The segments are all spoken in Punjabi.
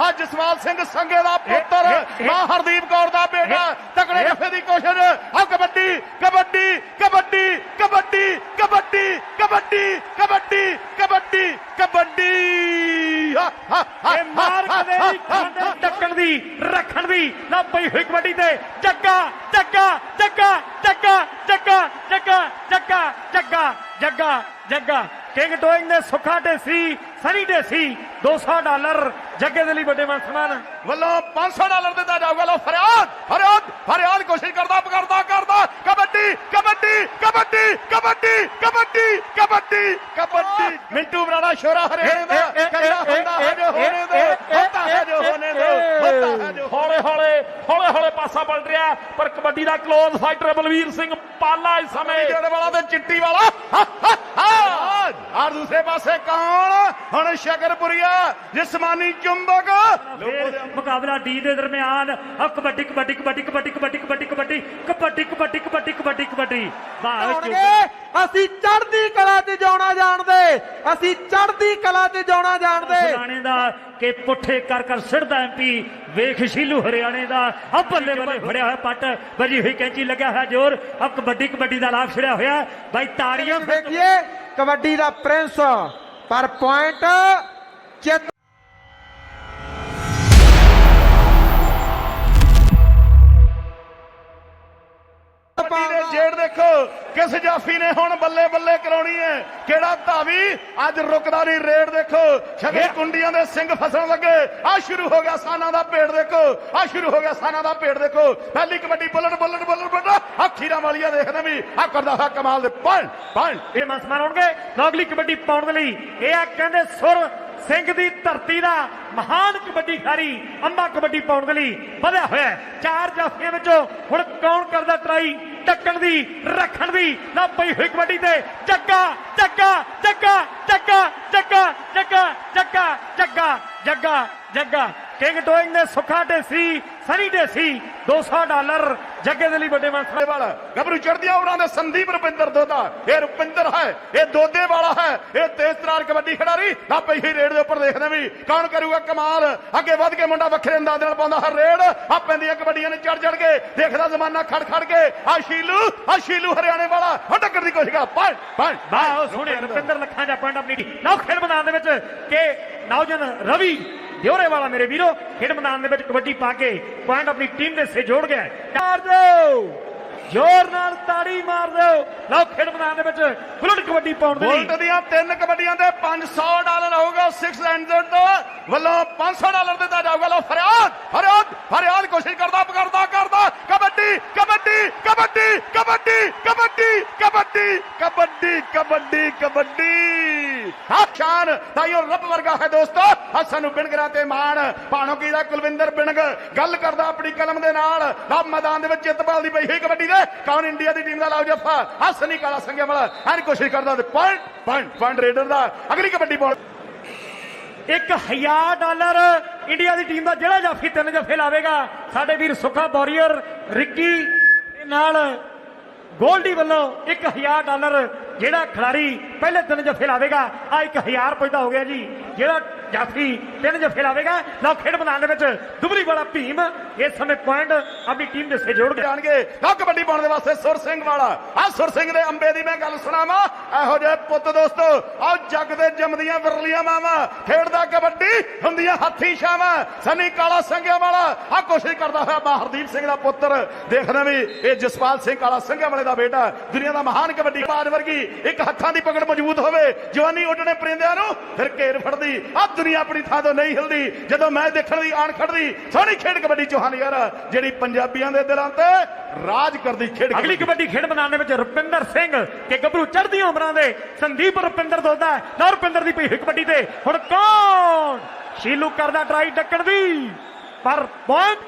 ਆ ਜਸਵਾਲ ਸਿੰਘ ਸੰਗੇ ਦਾ ਪੁੱਤਰ ਮਾਂ ਹਰਦੀਪ ਕੌਰ ਦਾ ਬੇਟਾ। ਤਕੜੇ ਜੱਫੇ ਦੀ ਕੋਸ਼ਿਸ਼। ਆ ਕਬੱਡੀ ਕਬੱਡੀ ਕਬੱਡੀ ਕਬੱਡੀ ਕਬੱਡੀ ਕਬੱਡੀ ਕਬੱਡੀ ਕਬੱਡੀ। ਕਬੱਡੀ। ਇਹ ਮਾਰ ਕਦੇ ਨਹੀਂ ਖਾਂਦੇ ਟੱਕਣ ਦੀ ਰੱਖਣ ਦੀ। ਨਾ ਪਈ ਹੋਈ ਕਬੱਡੀ ਤੇ। ਜੱਗਾ ਜੱਗਾ ਜੱਗਾ ਜੱਗਾ ਜੱਗਾ ਜੱਗਾ ਜੱਗਾ ਜੱਗਾ ਜੱਗਾ ਜੱਗਾ। ਕਿੰਗ ਟੋਇੰਗ ਦੇ ਸੁੱਖਾ ਢੇਸੀ ਸਨੀ ਢੇਸੀ 200 ਡਾਲਰ ਜੱਗੇ ਦੇ ਲਈ ਵੱਡੇ ਮਾਨ ਸਨਮਾਨ ਵੱਲੋਂ 500 ਡਾਲਰ ਦਿੱਤਾ ਜਾਊਗਾ। ਲੋ ਫਰਿਆਦ ਫਰਿਆਦ ਫਰਿਆਦ ਕੋਸ਼ਿਸ਼ ਕਰਦਾ ਕਰਦਾ ਕਰਦਾ। ਕਬੱਡੀ ਕਬੱਡੀ ਕਬੱਡੀ ਕਬੱਡੀ ਕਬੱਡੀ ਕਬੱਡੀ ਕਬੱਡੀ। ਮਿੰਟੂ ਬਰਾੜਾ ਖਰਾ ਹਰੇ ਦਾ ਕੰਡਾ ਹੁੰਦਾ ਹਰੇ ਦਾ। ਪਾਸਾ ਪਲਟ ਰਿਹਾ ਪਰ ਕਬੱਡੀ ਦਾ ਕਲੋਜ਼ ਫਾਈਟਰ ਬਲਵੀਰ ਸਿੰਘ ਪਾਲਾ ਇਸ ਸਮੇਂ ਜਿਹੜੇ ਵਾਲਾ ਤੇ ਚਿੱਟੀ ਵਾਲਾ। ਔਰ ਦੂਸਰੇ ਪਾਸੇ ਕੌਣ ਹੁਣ ਸ਼ਕਰਪੁਰੀਆ ਜਿਸਮਾਨੀ ਚੁੰਬਕ ਮੁਕਾਬਲਾ ਡੀ ਦੇ ਦਰਮਿਆਨ ਆ ਕਬੱਡੀ ਕਬੱਡੀ ਕਬੱਡੀ ਕਬੱਡੀ ਕਬੱਡੀ ਕਬੱਡੀ ਕਬੱਡੀ ਕਬੱਡੀ ਕਬੱਡੀ ਕਬੱਡੀ ਕਬੱਡੀ ਕਬੱਡੀ ਵਾਹ ਅਸੀਂ ਚੜ੍ਹਦੀ ਕਲਾ 'ਚ ਜਾਣਾ ਜਾਣਦੇ ਅਸੀਂ ਚੜ੍ਹਦੀ ਕਲਾ 'ਚ ਜਾਣਾ ਜਾਣਦੇ ਦਾ ਕਿ ਪੁੱਠੇ ਕਰ ਕਰ ਸਿੜਦਾ ਐਮਪੀ ਵੇਖ ਸ਼ੀਲੂ ਹਰਿਆਣੇ ਦਾ। ਆ ਬੱਲੇ ਬੱਲੇ ਫੜਿਆ ਹੋਇਆ ਪੱਟ। ਵਜੀ ਹੋਈ ਕੈਂਚੀ ਲੱਗਿਆ ਹੋਇਆ ਜ਼ੋਰ। ਆ ਕਬੱਡੀ ਕਬੱਡੀ ਦਾ ਲਾਭ ਛੜਿਆ ਹੋਇਆ। ਬਾਈ ਤਾੜੀਆਂ ਦੇਖੀਏ ਕਬੱਡੀ ਦਾ ਪ੍ਰਿੰਸ ਪਰ ਪੁਆਇੰਟ ਚਿੱਤ ਕਿਸ ਜਾਫੀ ਨੇ ਹੁਣ ਬੱਲੇ ਬੱਲੇ ਕਿਹੜਾ ਧਾਵੀ? ਅੱਜ ਰੁਕਦਾ ਨਹੀਂ ਰੇਡ ਦੇਖੋ। ਛਗੇ ਕੁੰਡੀਆਂ ਦੇ ਸਿੰਘ ਫਸਣ ਲੱਗੇ। ਆ ਸ਼ੁਰੂ ਹੋ ਗਿਆ ਸਾਨਾ ਦਾ ਪੇੜ ਦੇਖੋ। ਆ ਸ਼ੁਰੂ ਹੋ ਗਿਆ ਸਾਨਾ ਦਾ ਪੇੜ ਦੇਖੋ। ਪਹਿਲੀ kabaddi Bullet Bullet Bullet Bullet. ਆ ਖੀਰਾ ਵਾਲੀਆ ਦੇਖਦੇ ਵੀ ਆ ਕਰਦਾ ਹੈ ਕਮਾਲ ਦੇ। ਪੰਜ ਪੰਜ ਇਹ ਮਸ ਮਾਰੋਣਗੇ ਨੌਗਲੀ ਕਬੱਡੀ ਪਾਉਣ ਦੇ ਲਈ। ਇਹ ਆ ਕਹਿੰਦੇ ਸੁਰ ਸਿੰਘ ਦੀ ਧਰਤੀ ਦਾ ਮਹਾਨ ਕਬੱਡੀ ਖਾਰੀ ਅੰਬਾ ਕਬੱਡੀ ਪਾਉਣ ਦੇ ਲਈ ਵਧਿਆ ਹੋਇਆ ਚਾਰ ਜਾਫੀਆਂ ਵਿੱਚੋਂ ਹੁਣ ਕੌਣ ਕਰਦਾ ਟਰਾਈ? ਟੱਕਣ ਦੀ, ਰੱਖਣ ਦੀ, ਨਾ ਪਈ ਹੋਈ ਕਬੱਡੀ ਤੇ। ਜੱਗਾ ਜੱਗਾ ਜੱਗਾ ਜੱਗਾ ਜੱਗਾ ਜੱਗਾ ਜੱਗਾ ਜੱਗਾ ਜੱਗਾ ਜੱਗਾ। ਕਿੰਗ ਟੋਇੰਗ ਨੇ ਸੁੱਖਾ ਢੇਸੀ ਸਨੀ ਢੇਸੀ 200 ਡਾਲਰ ਜੱਗੇ ਦੇ ਲਈ ਵੱਡੇ ਮਾਨ ਦੇ ਵਾਲਾ। ਗੱਭਰੂ ਚੜਦੀਆਂ ਉਮਰਾਂ ਦੇ ਸੰਦੀਪ ਰੁਪਿੰਦਰ ਦੋਦਾ। ਇਹ ਰੁਪਿੰਦਰ ਹੈ ਇਹ ਦੋਦੇ ਵਾਲਾ ਹੈ ਇਹ ਤੇਜ਼ ਤਰਾਰ ਕਬੱਡੀ ਖਿਡਾਰੀ। ਨਾ ਪਈ ਹੀ ਰੇਡ ਦੇ ਉੱਪਰ ਦੇਖਦੇ ਵੀ ਕੌਣ ਕਰੂਗਾ ਕਮਾਲ। ਅੱਗੇ ਵੱਧ ਕੇ ਮੁੰਡਾ ਵੱਖਰੇ ਅੰਦਾਜ਼ ਨਾਲ ਪਾਉਂਦਾ ਹਰ ਰੇਡ। ਆ ਪੈਂਦੀਆਂ ਕਬੱਡੀਆਂ ਨੇ ਚੜ ਚੜ ਕੇ ਦੇਖਦਾ ਜ਼ਮਾਨਾ ਖੜ ਖੜ ਕੇ। ਆ ਸ਼ੀਲੂ ਆ ਸ਼ੀਲੂ ਹਰਿਆਣੇ ਵਾਲਾ। ਉਹ ਟੱਕਰ ਦੀ ਕੋਸ਼ਿਸ਼ ਕਰ। ਪੰਜ ਪੰਜ ਵਾਹ ਉਹ ਸੋਹਣੇ ਰੁਪਿੰਦਰ ਲੱਖਾਂ ਦਾ ਪੁਆਇੰਟ ਆਪਣੀ ਨੌ ਖੇਡ ਮੈਦਾਨ ਦੇ ਵਿੱਚ ਕਿ ਨੌਜਨ ਰਵੀ ਦਿਉਰੇ ਵਾਲਾ ਮੇਰੇ ਵੀਰੋ, ਖੇਡ ਮੈਦਾਨ ਦੇ ਵਿੱਚ ਕਬੱਡੀ ਪਾ ਕੇ ਪੁਆਇੰਟ ਆਪਣੀ ਟੀਮ ਦੇ ਸੇ ਜੋੜ ਗਿਆ ਹੈ। ਮਾਰ ਜ਼ੋਰ ਨਾਲ ਤਾੜੀ ਮਾਰ ਦਿਓ। ਲਓ, ਖੇਡ ਮੈਦਾਨ ਦੇ ਵਿੱਚ ਬੁਲਟ ਕਬੱਡੀ ਪਾਉਣ ਦੇ ਲਈ। ਬੁਲਟ ਦੀਆਂ ਤਿੰਨ ਕਬੱਡੀਆਂ ਦੇ 500 ਡਾਲਰ ਹੋਊਗਾ 600 ਤੋਂ ਵੱਲੋਂ 500 ਡਾਲਰ ਦਿੱਤਾ ਜਾਊਗਾ। ਲੋ ਫਰਿਆਦ ਫਰਿਆਦ ਫਰਿਆਦ ਕੋਸ਼ਿਸ਼ ਕਰਦਾ ਕਰਦਾ ਕਰਦਾ। ਕਬੱਡੀ ਕਬੱਡੀ ਕਬੱਡੀ ਕਬੱਡੀ ਕਬੱਡੀ ਕਬੱਡੀ ਕਬੱਡੀ ਕਬੱਡੀ ਕਬੱਡੀ। ਹਾਂ ਸ਼ਾਨ ਤਾਈਓ ਰੱਬ ਵਰਗਾ ਹੈ ਦੋਸਤੋ। ਆ ਸਾਨੂੰ ਬਿਣਗਰਾਂ ਤੇ ਮਾਣ। ਭਾਣੋ ਕੀ ਦਾ ਕੁਲਵਿੰਦਰ ਬਿਣਗ। ਗੱਲ ਕਰਦਾ ਆਪਣੀ ਕਲਮ ਦੇ ਨਾਲ। ਰੱਬ ਮੈਦਾਨ ਦੇ ਵਿੱਚ ਜਿੱਤ ਭਾਲਦੀ ਪਈ ਹੋਈ ਕਬੱਡੀ ਦੇ। ਕੌਣ ਇੰਡੀਆ ਦੀ ਟੀਮ ਦਾ ਲਾਓ ਜੱਫਾ? ਆ ਸਨੀ ਕਾਲਾ ਸੰਗਿਆ ਵਾਲਾ। ਐਨ ਕੋਸ਼ਿਸ਼ ਕਰਦਾ ਤੇ ਪੁਆਇੰਟ ਪੁਆਇੰਟ ਪੁਆਇੰਟ ਰੇਡਰ ਦਾ। ਅਗਲੀ ਕਬੱਡੀ ਬਾਲ 1000 ਡਾਲਰ ਇੰਡੀਆ ਦੀ ਟੀਮ ਦਾ ਜਿਹੜਾ ਜਾਫੀ ਤਿੰਨ ਜਫੇ ਲਾਵੇਗਾ, ਸਾਡੇ ਵੀਰ ਸੁਖਾ ਬੋਰੀਅਰ, ਰਿੱਕੀ ਦੇ ਨਾਲ ਗੋਲਡੀ ਵੱਲੋਂ 1000 ਡਾਲਰ ਜਿਹੜਾ ਖਿਡਾਰੀ ਪਹਿਲੇ ਦਿਨ ਜਫੇ ਲਾਵੇਗਾ ਆ 1000 ਰੁਪਏ ਦਾ ਹੋ ਗਿਆ ਜੀ, ਜਿਹੜਾ ਜਾਫੀ ਤਿੰਨ ਜਫੇ ਲਾਵੇਗਾ ਲਓ ਖੇਡ ਮੈਦਾਨ ਦੇ ਵਿੱਚ ਦੁਬਲੀ ਵਾਲਾ ਭੀਮ, ਇਸ ਸਮੇਂ ਪੁਆਇੰਟ ਆਪਣੀ ਟੀਮ ਦੇ ਸੇ ਜੋੜ ਗਿਆ ਜਾਣਗੇ ਆ ਕਬੱਡੀ ਪਾਉਣ ਦੇ ਵਾਸਤੇ ਸੁਰ ਸਿੰਘ ਵਾਲਾ ਆ ਸੁਰ ਸਿੰਘ ਦੇ ਅੰਬੇ ਦੀ ਮੈਂ ਗੱਲ ਸੁਣਾਵਾਂ, ਇਹੋ ਜਿਹੇ ਪੁੱਤ ਦੋਸਤੋ ਆ ਜੱਗ ਦੇ ਜੰਮਦੀਆਂ ਵਿਰਲੀਆਂ ਮਾਵਾਂ, ਖੇਡਦਾ ਕਬੱਡੀ, ਹੁੰਦੀਆਂ ਹੱਥੀ ਛਾਵਾਂ, ਸਨੀ ਕਾਲਾ ਸੰਘਿਆ ਵਾਲਾ ਆ ਕੋਸ਼ਿਸ਼ ਕਰਦਾ ਹੋਇਆ ਬਾ ਹਰਦੀਪ ਸਿੰਘ ਦਾ ਪੁੱਤਰ। ਦੇਖਣਾ ਵੀ ਇਹ ਜਸਪਾਲ ਸਿੰਘ ਕਾਲਾ ਸੰਘਿਆ ਵਾਲੇ ਦਾ ਬੇਟਾ, ਦੁਨੀਆ ਦਾ ਮਹਾਨ ਕਬੱਡੀ ਬਾਜ ਵਰਗੀ ਇੱਕ ਹੱਥਾਂ ਦੀ ਪਕੜ ਮਜ਼ਬੂਤ ਹੋਵੇ, ਜਵਾਨੀ ਉੱਡਣੇ ਪਰਿੰਦਿਆਂ ਨੂੰ, ਫਿਰ ਘੇਰ ਫੜਦੀ ਆ ਦੁਨੀਆ ਆਪਣੀ ਥਾਂ ਤੋਂ ਨਹੀਂ ਹਿਲਦੀ। ਜਦੋਂ ਮੈਂ ਦੇਖਣ ਦੀ ਆਣ ਖੜਦੀ ਸੋਹਣੀ ਖੇਡ ਕਬੱਡੀ ਚੋਹਾਨ ਯਾਰ ਜਿਹੜੀ ਪੰਜਾਬੀਆਂ ਦੇ ਦਿਲਾਂ ਤੇ ਰਾਜ ਕਰਦੀ ਖੇਡ ਅਗਲੀ ਕਬੱਡੀ। ਖੇਡ ਮੈਦਾਨ ਦੇ ਵਿੱਚ ਰੁਪਿੰਦਰ ਸਿੰਘ ਤੇ ਗੱਭਰੂ ਚੜ੍ਹਦੀਆਂ ਉਮਰਾਂ ਦੇ ਸੰਦੀਪ ਰੁਪਿੰਦਰ ਦੋਦਾ ਨਾ ਰੁਪਿੰਦਰ ਦੀ ਪਈ ਕਬੱਡੀ ਤੇ ਹੁਣ ਕੌਣ? ਸ਼ੀਲੂ ਕਰਦਾ ਟਰਾਈ ਡੱਕਣ ਦੀ ਪਰ ਪੁਆਇੰਟ